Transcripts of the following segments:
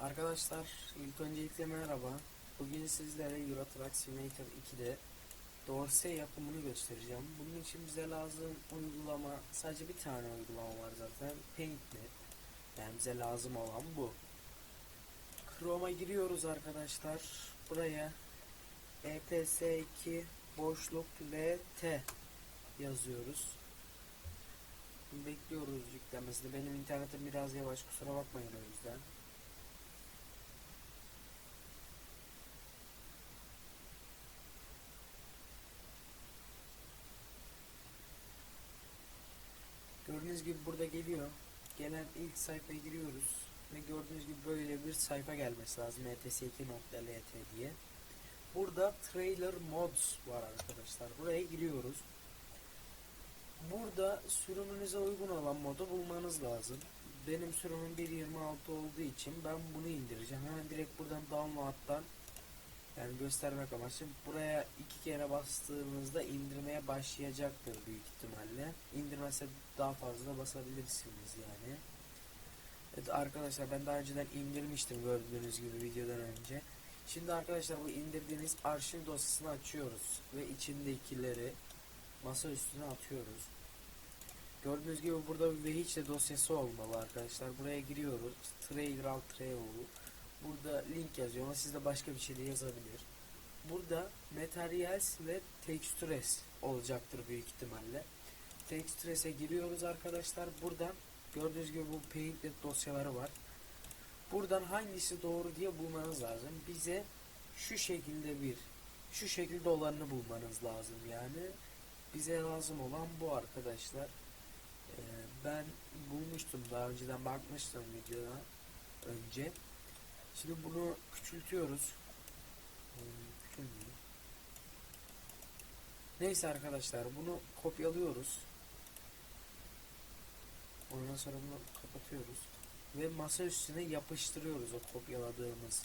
Arkadaşlar ilk öncelikle merhaba. Bugün sizlere Euro Truck Simulator 2'de Dorsey yapımını göstereceğim. Bunun için bize lazım uygulama, sadece bir tane uygulama var zaten. PaintNet. Yani bize lazım olan bu. Chrome'a giriyoruz arkadaşlar. Buraya E EPS2 boşluk LT yazıyoruz. Bekliyoruz yüklemesini. Benim internetim biraz yavaş kusura bakmayın o yüzden. Gördüğünüz gibi burada geliyor. Gelen ilk sayfaya giriyoruz. Ve gördüğünüz gibi böyle bir sayfa gelmesi lazım. E ets2.lt diye. Burada trailer mods var arkadaşlar. Buraya giriyoruz. Burada sürümünüze uygun olan modu bulmanız lazım. Benim sürümüm 1.26 olduğu için ben bunu indireceğim. Hemen direkt buradan download'dan yani göstermek amaçlı buraya iki kere bastığınızda indirmeye başlayacaktır büyük ihtimalle. İndirmezse daha fazla basabilirsiniz yani. Evet arkadaşlar ben daha önceden indirmiştim gördüğünüz gibi videodan önce. Şimdi arkadaşlar bu indirdiğiniz arşiv dosyasını açıyoruz ve içindekileri masa üstüne atıyoruz. Gördüğünüz gibi burada bir Vehicle dosyası olmalı arkadaşlar. Buraya giriyoruz. Trailer alt trailer Burada link yazıyor ama sizde başka bir şey de yazabilir. Burada Materials ve Textures olacaktır büyük ihtimalle. Textures'e giriyoruz arkadaşlar. Buradan gördüğünüz gibi bu Paintnet dosyaları var. Buradan hangisi doğru diye bulmanız lazım. Bize şu şekilde bir şu şekilde olanını bulmanız lazım yani. Bize lazım olan bu arkadaşlar. Ee, ben bulmuştum daha önceden bakmıştım videoda önce. Şimdi bunu küçültüyoruz. Neyse arkadaşlar bunu kopyalıyoruz. Ondan sonra bunu kapatıyoruz. Ve masa üstüne yapıştırıyoruz o kopyaladığımız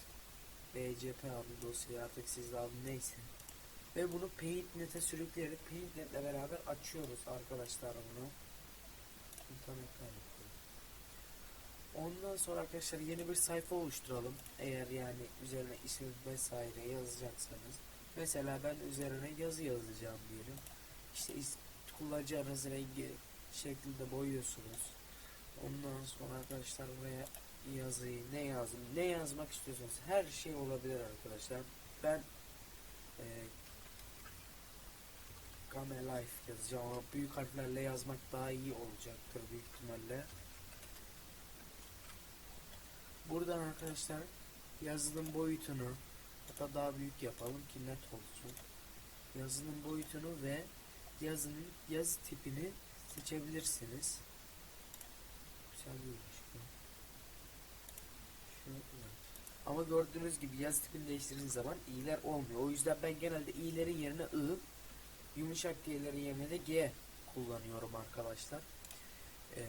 BCP adlı dosyayı artık sizde adı neyse. Ve bunu PaintNet'e sürükleyerek PaintNet'le beraber açıyoruz arkadaşlar bunu. İnternetten yapıyoruz. Ondan sonra arkadaşlar yeni bir sayfa oluşturalım. Eğer yani üzerine isim vesaire yazacaksanız. Mesela ben üzerine yazı yazacağım diyelim. İşte kullanıcı arası rengi şeklinde boyuyorsunuz. Ondan sonra arkadaşlar buraya yazıyı ne yazdım ne yazmak istiyorsanız her şey olabilir arkadaşlar. Ben e, Game Life yazacağım ama büyük harflerle yazmak daha iyi olacaktır büyük ihtimalle. Buradan arkadaşlar yazının boyutunu hatta daha büyük yapalım ki net olsun. Yazının boyutunu ve yazının yazı tipini seçebilirsiniz. Güzel evet. Ama gördüğünüz gibi yazı tipini değiştirdiğiniz zaman i'ler olmuyor. O yüzden ben genelde i'lerin yerine i, yumuşak g'lerin yerine de g kullanıyorum arkadaşlar. Ee,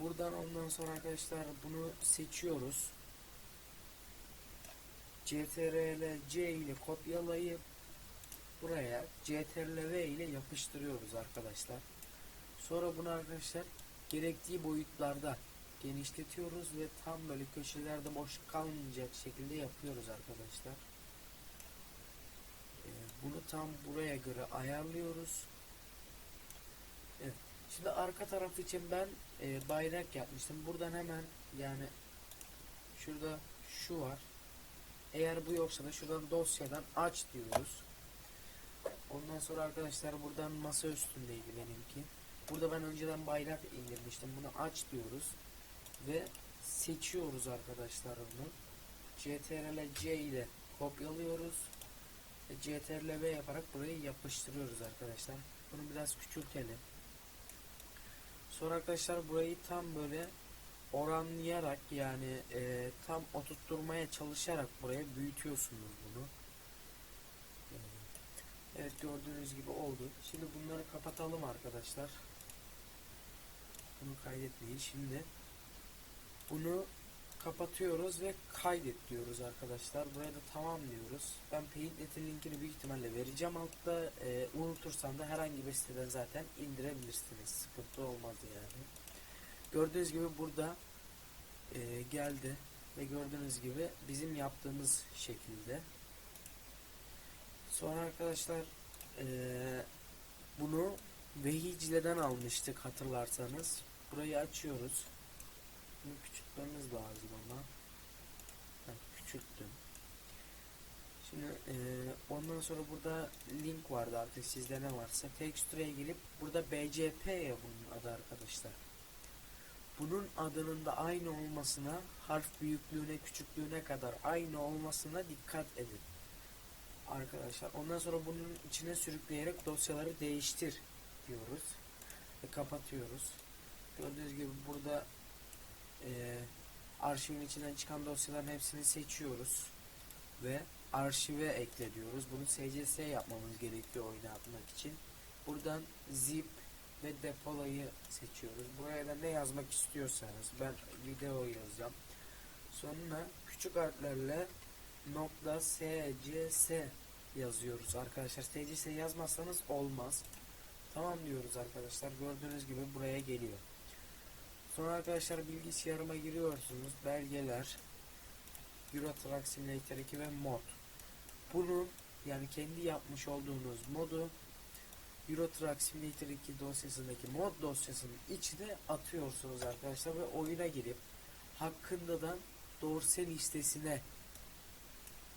buradan ondan sonra arkadaşlar bunu seçiyoruz. CTRL C ile kopyalayıp buraya CTRL V ile yapıştırıyoruz arkadaşlar. Sonra bunu arkadaşlar gerektiği boyutlarda genişletiyoruz ve tam böyle köşelerde boşluk kalmayacak şekilde yapıyoruz arkadaşlar. Ee, bunu tam buraya göre ayarlıyoruz. Evet. Şimdi arka taraf için ben e, bayrak yapmıştım. Buradan hemen yani şurada şu var. Eğer bu yoksa da şuradan dosyadan aç diyoruz. Ondan sonra arkadaşlar buradan masa üstündeydi benimki. Burada ben önceden bayrak indirmiştim. Bunu aç diyoruz. Ve seçiyoruz arkadaşlar bunu. CTRL C ile kopyalıyoruz. Ve CTRL V yaparak burayı yapıştırıyoruz arkadaşlar. Bunu biraz küçültelim. Sonra arkadaşlar burayı tam böyle oranlayarak yani e, tam oturtturmaya çalışarak buraya büyütüyorsunuz bunu. Evet gördüğünüz gibi oldu. Şimdi bunları kapatalım arkadaşlar. Bunu kaydetmeyin. Şimdi bunu kapatıyoruz ve kaydet diyoruz arkadaşlar. Buraya da tamam diyoruz. Ben PaintNet'in linkini büyük ihtimalle vereceğim altta. Ee, unutursam da herhangi bir siteden zaten indirebilirsiniz. Sıkıntı olmaz yani. Gördüğünüz gibi burada e, geldi. Ve gördüğünüz gibi bizim yaptığımız şekilde. Sonra arkadaşlar eee, bunu Vehicle'den almıştık hatırlarsanız. Burayı açıyoruz. Bunu küçültmemiz lazım ama. Ben küçülttüm. Şimdi eee, ondan sonra burada link vardı artık sizde ne varsa. Texture'e girip burada BCP ya bunun adı arkadaşlar. Bunun adının da aynı olmasına, harf büyüklüğüne, küçüklüğüne kadar aynı olmasına dikkat edin. Arkadaşlar ondan sonra bunun içine sürükleyerek dosyaları değiştir diyoruz ve kapatıyoruz. Gördüğünüz gibi burada eee arşivin içinden çıkan dosyaların hepsini seçiyoruz ve arşive ekle diyoruz. Bunu SCS yapmamız gerekiyor oynatmak için. Buradan zip ve depolayı seçiyoruz. Buraya da ne yazmak istiyorsanız ben video yazacağım. Sonra küçük harflerle nokta SCS yazıyoruz arkadaşlar. SCS yazmazsanız olmaz. Tamam diyoruz arkadaşlar. Gördüğünüz gibi buraya geliyor. Sonra arkadaşlar bilgisayarıma giriyorsunuz. Belgeler, Euro Truck Simulator 2 ve mod. Bunu yani kendi yapmış olduğunuz modu Euro Truck Simulator 2 dosyasındaki mod dosyasının içine atıyorsunuz arkadaşlar ve oyuna girip hakkında da dorsal listesine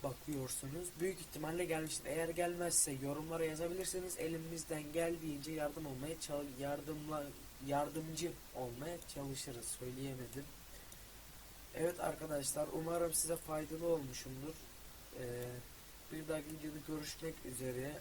bakıyorsunuz. Büyük ihtimalle gelmiştir. Eğer gelmezse yorumlara yazabilirsiniz. Elimizden geldiğince yardım olmaya yardımla yardımcı olmaya çalışırız. Söyleyemedim. Evet arkadaşlar umarım size faydalı olmuşumdur. Ee, bir dahaki videoda görüşmek üzere.